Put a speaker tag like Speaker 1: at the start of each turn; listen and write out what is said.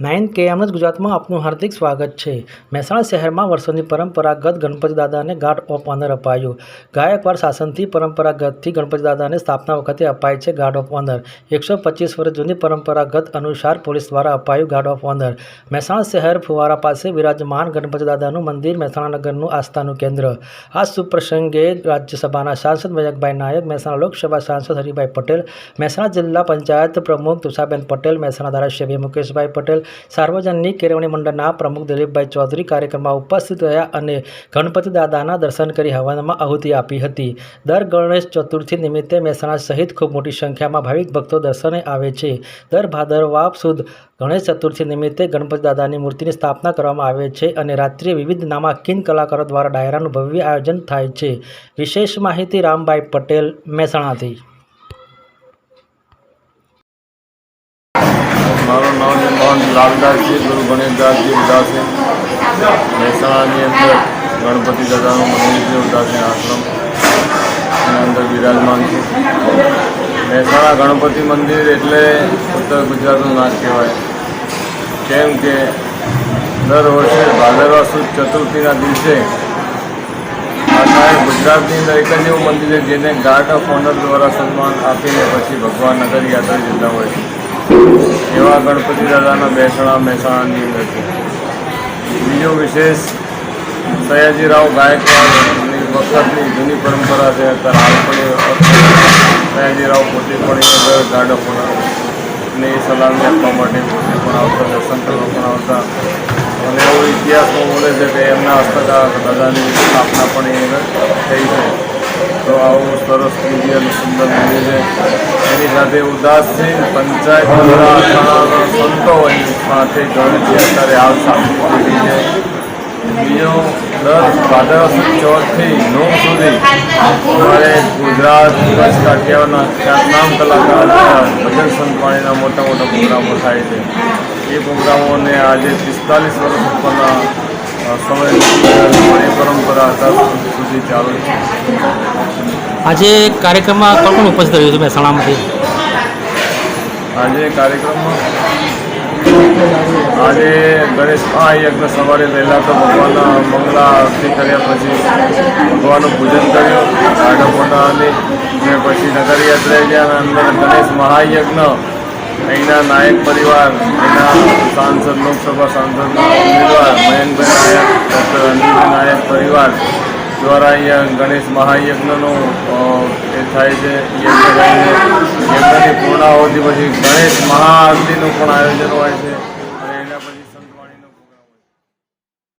Speaker 1: Nine KMS ગુજરાતમાં આપનું હાર્દિક સ્વાગત છે. મહેસાણા શહેરમાં વર્ષોની પરંપરાગત ગણપતિ દાદાને ગાર્ડ ઓફ ઓનર અપાયું. ગાયકવાડ શાસનથી પરંપરાગતથી ગણપતિ દાદાને સ્થાપના વખતે અપાય છે ગાર્ડ ઓફ ઓનર. એકસો પચીસ વર્ષ જૂની પરંપરાગત અનુસાર પોલીસ દ્વારા અપાયું ગાર્ડ ઓફ ઓનર. મહેસાણા શહેર ફુવારા પાસે વિરાજમાન ગણપતિ દાદાનું મંદિર મહેસાણા નગરનું આસ્થાનું કેન્દ્ર. આ સુપ્રસંગે રાજ્યસભાના સાંસદ મયંકભાઈ નાયક, મહેસાણા લોકસભા સાંસદ હરિભાઈ પટેલ, મહેસાણા જિલ્લા પંચાયત પ્રમુખ તુષાબેન પટેલ, મહેસાણા ધારાસભ્ય મુકેશભાઈ પટેલ સાર્વજનિક કેળવણી મંડળના પ્રમુખ દિલીપભાઈ ચૌધરી કાર્યક્રમમાં ઉપસ્થિત રહ્યા અને ગણપતિ દાદાના દર્શન કરી હવનમાં આહુતિ આપી હતી. દર ગણેશ ચતુર્થી નિમિત્તે મહેસાણા સહિત ખૂબ મોટી સંખ્યામાં ભાવિક ભક્તો દર્શને આવે છે. દર ભાદરવા સુદ ગણેશ ચતુર્થી નિમિત્તે ગણપતિ દાદાની મૂર્તિની સ્થાપના કરવામાં આવે છે અને રાત્રિએ વિવિધ નામાંકિન કલાકારો દ્વારા ડાયરાનું ભવ્ય આયોજન થાય છે. વિશેષ માહિતી રામભાઈ પટેલ, મહેસાણાથી.
Speaker 2: મારું નામ મોહન લાલદાસજી ગુરુ ગણેશદાસજી ઉદાસી મહેસાણાની અંદર ગણપતિ દાદાનું મંદિર છે, ઉદાસી આશ્રમ. એની અંદર બિરાજમાન છે. મહેસાણા ગણપતિ મંદિર એટલે ઉત્તર ગુજરાતનું નાક કહેવાય. કેમ કે દર વર્ષે ભાદરવા સુદ ચતુર્થીના દિવસે આખા ગુજરાતની અંદર એક જ એવું મંદિર છે જેને ગાર્ડ ઓફ ઓનર દ્વારા સન્માન આપીને પછી ભગવાન નગર યાત્રા જતા હોય છે. એવા ગણપતિ દાદાના બેસણા મહેસાણાની અંદર છે. બીજો વિશેષ સયાજીરાવ ગાયકવાડની વખતની જૂની પરંપરા છે. અત્યારે હાલ પણ સયાજીરાવ પોતે પણ એ ગાર્ડ ઓફ ને એ સલામી આપવા માટે પોતે પણ આવતા દર્શન કરવા પણ આવતા. અને એવો ઇતિહાસમાં બોલે છે કે એમના હસ્તક દાદાની સ્થાપના પણ એ થઈ છે. તો આવું સરસ દિવ્ય અને સુંદર મંદિર છે. એની સાથે ઉદાસી, પંચાયત દ્વારા અથાણાના સંતો એની સાથે છે અત્યારે હાલ થઈ છે બીજો દર ભાદરવા સુદ નોમ સુધી અમારે ગુજરાત, કચ્છ, કાઠિયાવાડના ખ્યાતનામ કલાકાર ભજન સંતવાણીના મોટા મોટા પ્રોગ્રામો થાય છે. એ પ્રોગ્રામોને આજે પિસ્તાલીસ વર્ષ ઉપરના સમય પરંપરા સુધી ચાલુ છે
Speaker 1: આજે કાર્યક્રમમાં કોણ કોણ ઉપસ્થિત રહ્યું છે મહેસાણામાંથી?
Speaker 2: આજે કાર્યક્રમમાં આજે ગણેશ મહાયજ્ઞ સવારે વહેલા તો ભગવાનના મંગળા આરતી કર્યા પછી ભગવાનનું પૂજન કર્યું ગાઢકોટાની ને પછી નગરયાત્રા ગયા અને અંદર ગણેશ મહાયજ્ઞ અહીંના નાયક પરિવાર, અહીંના સાંસદ, લોકસભા સાંસદના ઉમેદવાર મયંકભાઈ નાયક, ડૉક્ટર અનિલભાઈ નાયક પરિવાર દ્વારા અહીંયા ગણેશ મહાયજ્ઞનો એ થાય છે. યજ્ઞની પૂર્ણાહુતિ પછી ગણેશ મહાઆરતીનું પણ આયોજન હોય છે.